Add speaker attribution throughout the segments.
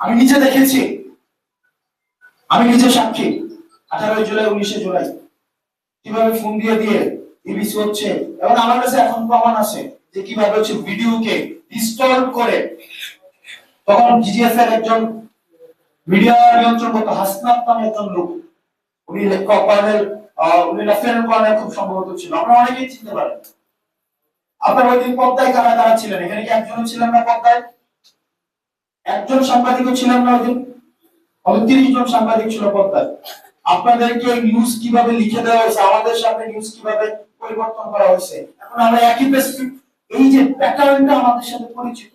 Speaker 1: আমি নিজে দেখেছি। আমি নিজে সাক্ষী। আঠারোই জুলাই, উনিশে জুলাই। কীভাবে ফোন দিয়ে দিয়ে ইবিসি হচ্ছে এবং আমার কাছে এখন প্রমাণ আছে যে কীভাবে হচ্ছে ভিডিওকে ডিস্টর্ব করে তখন জিজিএফ এর একজন মিডিয়া নিয়ন্ত্রণ হাসনাত নামে একজন লোক। উনি কর্নেল উনি লেফটেন্যান্ট কর্নেল খুব সম্ভবত ছিল। আমরা অনেকেই চিনতে পারেন। আপনার ওই দিন পদ্মায় কারা কারা ছিলেন? এখানে কি একজনও ছিলেন না পদ্মায়? একজন সাংবাদিকও ছিলাম না ওই দিন উনত্রিশ জন সাংবাদিক ছিল পদ্মায় আপনাদেরকে নিউজ কীভাবে লিখে দেওয়া হয়েছে, আমাদের সামনে নিউজ কীভাবে পরিবর্তন করা হয়েছে, এখন আমরা একই পেসিফিক এই যে প্যাটার্নটা আমাদের সাথে পরিচিত।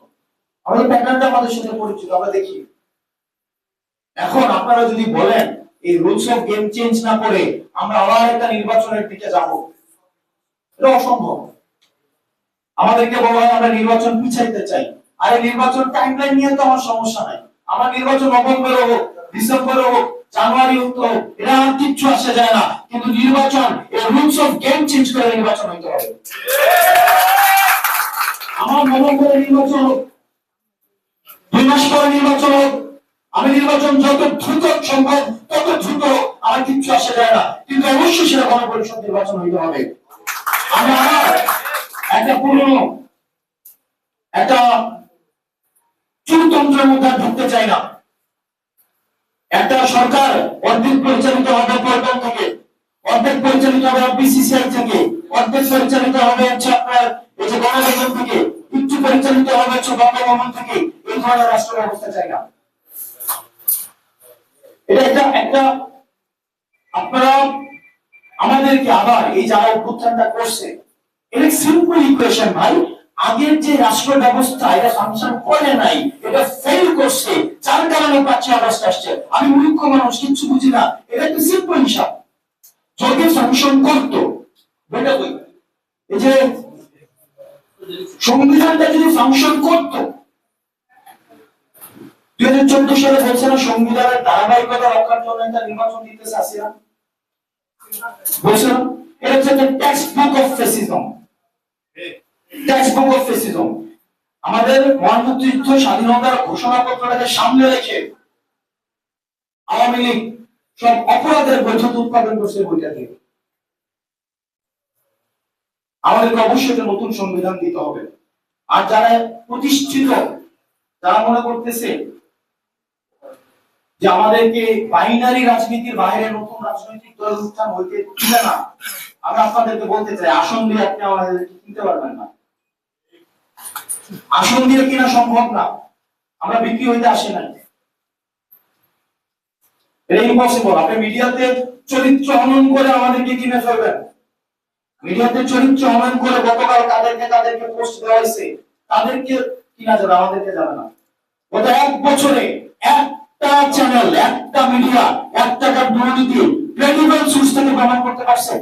Speaker 1: আমাদের প্যাটার্নটা আমাদের সাথে পরিচিত, আমরা দেখি। এখন আপনারা যদি বলেন, এই রুলস অফ গেম চেঞ্জ না করে আমরা আবার একটা নির্বাচনের দিকে যাব, এটা অসম্ভব। আমাদেরকে বলা হয় আমরা নির্বাচন পিছাইতে চাই। আর নির্বাচন টাইমলাইন নিয়ে তো আমার সমস্যা নাই। আমার নির্বাচন নভেম্বরে হোক, ডিসেম্বরে হোক, জানুয়ারি হোক, তো এটা আমার কিচ্ছু আসে যায় না। কিন্তু নির্বাচন এই রুলস অফ গেম চেঞ্জ করে নির্বাচন হইতে হবে। আমার নভেম্বরে নির্বাচন হোক, দুই মাস পরে নির্বাচন হোক, আমি নির্বাচন যত দ্রুত সম্ভব, তত দ্রুত আমার কিচ্ছু আসে যায় না। কিন্তু অবশ্যই সেটা গণপরিষদ নির্বাচন হইতে হবে। আমি আমার একটা পুরনো, একটা আর ঢুকতে চাই না। একটা সরকার অর্ধেক পরিচালিত হবে পল্টন থেকে, অর্ধেক পরিচালিত হবে বিসিসিআই থেকে, অর্ধেক পরিচালিত হবে হচ্ছে আপনার এই যে গণমাধ্যম থেকে কিছু পরিচালিত হবে হচ্ছে বঙ্গভবন থেকে, এই ধরনের রাষ্ট্র ব্যবস্থা চাই না। এটা একটা একটা, আপনারা আমাদেরকে আবার এই যারা অভ্যুত্থানটা করছে, এটা সিম্পল ইকুয়েশন ভাই। আগের যে রাষ্ট্র ব্যবস্থা এটা ফাংশন করে নাই, এটা ফেল করছে, যার কারণে পাচ্ছে অবস্থা আসছে। আমি মূর্খ মানুষ, কিচ্ছু বুঝি না। এটা একটা সিম্পল হিসাব। যদি ফাংশন করতো, বইটা বই। এই যে, সংবিধানটা যদি ফাংশন করতো, দুই হাজার চোদ্দ সালে বলছে না, সংবিধানের ধারাবাহিকতা রক্ষার জন্য একটা নির্বাচন দিতেছে আসিরা বলছে না? এটা হচ্ছে একটা textbook of fascism of fascism আমাদের মহান মুক্তিযুদ্ধ স্বাধীনতার ঘোষণাপত্রটাকে সামনে রেখে আওয়ামী লীগ সব অপরাধের বৈধতা উৎপাদন করছে বইটা আমাদেরকে অবশ্যই একটা নতুন সংবিধান দিতে হবে। আর যারা প্রতিষ্ঠিত যারা মনে করতেছে যে আমাদেরকে বাইনারি রাজনীতির বাইরে নতুন রাজনৈতিক দল উত্থান হইতে না। আমি আপনাদেরকে বলতে চাই, আসন দিয়ে আপনি আমাদেরকে কিনতে পারবেন না। আসন দিয়ে কিনা সম্ভব না। আমরা বিক্রি হইতে আসি নাই। এটা ইম্পসিবল আপনি মিডিয়াতে চরিত্র হনন করে আমাদেরকে কিনে ফেলবেন। মিডিয়াতে চরিত্র হনন করে গতকাল কাদেরকে তাদেরকে পোস্ট দেওয়া হয়েছে, তাদেরকে কিনা যাবে, আমাদেরকে যাবে না। গত এক বছরে একটা চ্যানেল একটা মিডিয়া এক টাকার দুর্নীতি ক্রেডিবল সোর্স থেকে প্রমাণ করতে পারছে।